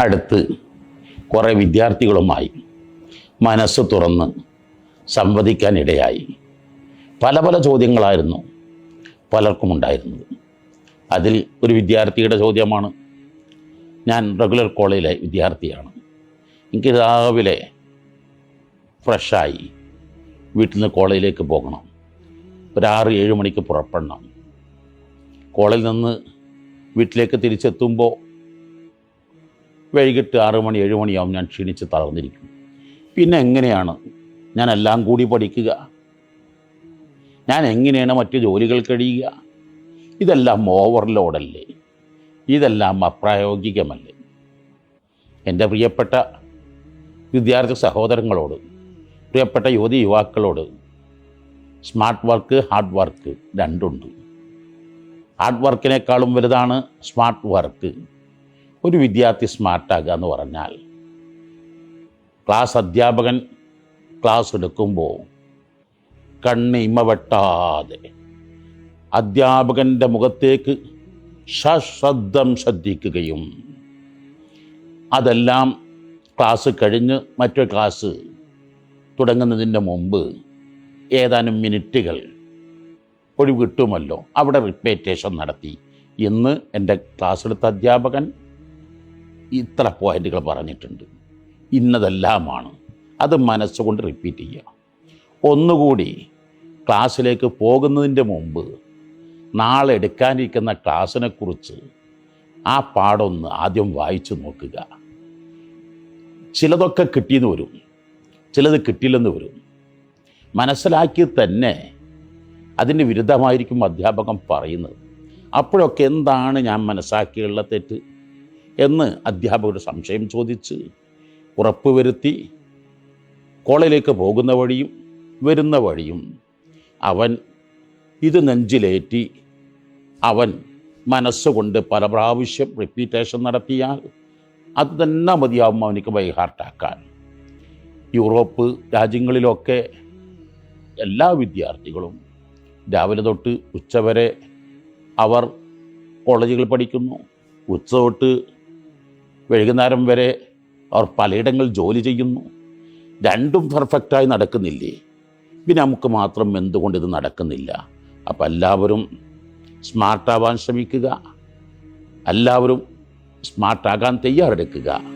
അടുത്ത് കുറേ വിദ്യാർത്ഥികളുമായി മനസ്സ് തുറന്ന് സംവദിക്കാനിടയായി. പല പല ചോദ്യങ്ങളായിരുന്നു പലർക്കും ഉണ്ടായിരുന്നത് അതിൽ ഒരു വിദ്യാർത്ഥിയുടെ ചോദ്യമാണ് ഞാൻ റെഗുലർ കോളേജിലെ വിദ്യാർത്ഥിയാണ്. എനിക്ക് രാവിലെ ഫ്രഷായി വീട്ടിൽ നിന്ന് കോളേജിലേക്ക് പോകണം. ഒരു ആറ് ഏഴ് മണിക്ക് പുറപ്പെടണം. കോളേജിൽ നിന്ന് വീട്ടിലേക്ക് തിരിച്ചെത്തുമ്പോൾ വൈകിട്ട് ആറ് മണി ഏഴ് മണിയാവും ഞാൻ ക്ഷീണിച്ച് തളർന്നിരിക്കും. പിന്നെ എങ്ങനെയാണ്? ഞാൻ എല്ലാം കൂടി പഠിക്കുക. ഞാൻ എങ്ങനെയാണ് മറ്റു ജോലികൾ കഴിയുക? ഇതെല്ലാം ഓവർലോഡല്ലേ? ഇതെല്ലാം അപ്രായോഗികമല്ലേ? എന്റെ പ്രിയപ്പെട്ട വിദ്യാർത്ഥി സഹോദരങ്ങളോട് പ്രിയപ്പെട്ട യുവതി യുവാക്കളോട് സ്മാർട്ട് വർക്ക് ഹാർഡ് വർക്ക് രണ്ടുണ്ട്. ഹാർഡ് വർക്കിനേക്കാളും വലുതാണ് സ്മാർട്ട് വർക്ക്. ഒരു വിദ്യാർത്ഥി സ്മാർട്ടാകുക എന്ന് പറഞ്ഞാൽ ക്ലാസ് അധ്യാപകൻ ക്ലാസ് എടുക്കുമ്പോൾ കണ്ണ് വെട്ടാതെ അധ്യാപകന്റെ മുഖത്തേക്ക് സശ്രദ്ധം ശ്രദ്ധിക്കുകയും അതെല്ലാം ക്ലാസ് കഴിഞ്ഞ് മറ്റൊരു ക്ലാസ് തുടങ്ങുന്നതിന്റെ മുമ്പ് ഏതാനും മിനിറ്റുകൾ ഒഴിവ് കിട്ടുമല്ലോ? അവിടെ റിപ്പേറ്റേഷൻ നടത്തി. ഇന്ന് എന്റെ ക്ലാസ് എടുത്ത അധ്യാപകൻ ഇത്ര പോയിന്റുകൾ പറഞ്ഞിട്ടുണ്ട്. ഇന്നതെല്ലാമാണ്. അത് മനസ്സുകൊണ്ട് റിപ്പീറ്റ് ചെയ്യുക. ഒന്നുകൂടി ക്ലാസ്സിലേക്ക് പോകുന്നതിന്റെ മുമ്പ് നാളെ എടുക്കാനിരിക്കുന്ന ക്ലാസ്സിനെക്കുറിച്ച് ആ പാടൊന്ന് ആദ്യം വായിച്ചു നോക്കുക. ചിലതൊക്കെ കിട്ടിയെന്ന് വരും. ചിലത് കിട്ടിയില്ലെന്ന് വരും. മനസ്സിലാക്കി തന്നെ അതിന് വിരുദ്ധമായിരിക്കും അധ്യാപകൻ പറയുന്നത്. അപ്പോഴൊക്കെ എന്താണ് ഞാൻ മനസ്സാക്കിയുള്ള തെറ്റ്? എന്ന് അധ്യാപകർ സംശയം ചോദിച്ച് ഉറപ്പുവരുത്തി കോളേജിലേക്ക് പോകുന്ന വഴിയും വരുന്ന വഴിയും അവൻ ഇത് നെഞ്ചിലേറ്റി അവൻ മനസ്സുകൊണ്ട് പല പ്രാവശ്യം റിപ്പീറ്റേഷൻ നടത്തിയാൽ അത് തന്നെ മതിയാവും അവനിക്ക് ബൈഹാർട്ടാക്കാൻ യൂറോപ്പ് രാജ്യങ്ങളിലൊക്കെ എല്ലാ വിദ്യാർത്ഥികളും രാവിലെ തൊട്ട് ഉച്ചവരെ അവർ കോളേജുകളിൽ പഠിക്കുന്നു. ഉച്ച തൊട്ട് വൈകുന്നേരം വരെ അവർ പലയിടങ്ങളിൽ ജോലി ചെയ്യുന്നു. രണ്ടും പെർഫെക്റ്റായി നടക്കുന്നില്ലേ? പിന്നെ നമുക്ക് മാത്രം എന്തുകൊണ്ട് ഇത് നടക്കുന്നില്ല? അപ്പോൾ എല്ലാവരും സ്മാർട്ടാവാൻ ശ്രമിക്കുക. എല്ലാവരും സ്മാർട്ടാകാൻ തയ്യാറെടുക്കുക.